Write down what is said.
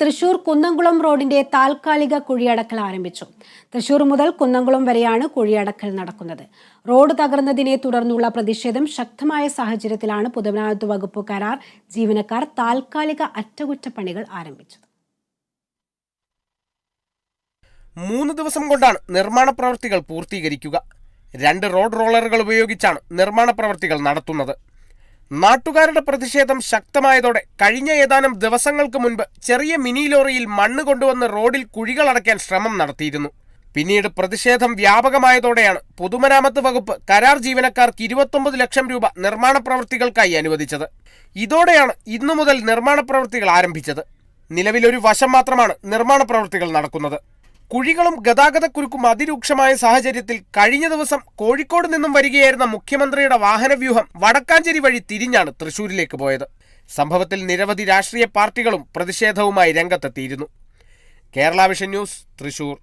തൃശൂർ കുന്നംകുളം റോഡിന്റെ താൽക്കാലിക കുഴിയടക്കൽ ആരംഭിച്ചു. തൃശൂർ മുതൽ കുന്നംകുളം വരെയാണ് കുഴിയടക്കൽ നടക്കുന്നത്. റോഡ് തകർന്നതിനെ തുടർന്നുള്ള പ്രതിഷേധം ശക്തമായ സാഹചര്യത്തിലാണ് പൊതുമരാമത്ത് വകുപ്പ് കരാർ ജീവനക്കാർ താൽക്കാലിക അറ്റകുറ്റപ്പണികൾ ആരംഭിച്ചത്. മൂന്ന് ദിവസം കൊണ്ടാണ് നിർമ്മാണ പ്രവൃത്തികൾ പൂർത്തീകരിക്കുക. രണ്ട് റോഡ് റോളറുകൾ ഉപയോഗിച്ചാണ് നിർമ്മാണ പ്രവൃത്തികൾ നടത്തുന്നത്. നാട്ടുകാരുടെ പ്രതിഷേധം ശക്തമായതോടെ കഴിഞ്ഞ ഏതാനും ദിവസങ്ങൾക്ക് മുൻപ് ചെറിയ മിനി ലോറിയിൽ മണ്ണ് കൊണ്ടുവന്ന് റോഡിൽ കുഴികളടയ്ക്കാൻ ശ്രമം നടത്തിയിരുന്നു. പിന്നീട് പ്രതിഷേധം വ്യാപകമായതോടെയാണ് പൊതുമരാമത്ത് വകുപ്പ് കരാർ ജീവനക്കാർക്ക് ഇരുപത്തൊമ്പത് ലക്ഷം രൂപ നിർമ്മാണ പ്രവൃത്തികൾക്കായി അനുവദിച്ചത്. ഇതോടെയാണ് ഇന്നു മുതൽ നിർമ്മാണ പ്രവൃത്തികൾ ആരംഭിച്ചത്. നിലവിലൊരു വശം മാത്രമാണ് നിർമ്മാണ പ്രവൃത്തികൾ നടക്കുന്നത്. കുഴികളും ഗതാഗതക്കുരുക്കും അതിരൂക്ഷമായ സാഹചര്യത്തിൽ കഴിഞ്ഞ ദിവസം കോഴിക്കോട് നിന്നും വരികയായിരുന്ന മുഖ്യമന്ത്രിയുടെ വാഹനവ്യൂഹം വടക്കാഞ്ചേരി വഴി തിരിഞ്ഞാണ് തൃശൂരിലേക്ക് പോയത്. സംഭവത്തിൽ നിരവധി രാഷ്ട്രീയ പാർട്ടികളും പ്രതിഷേധവുമായി രംഗത്തെത്തിയിരുന്നു. Kerala vision news Thrissur.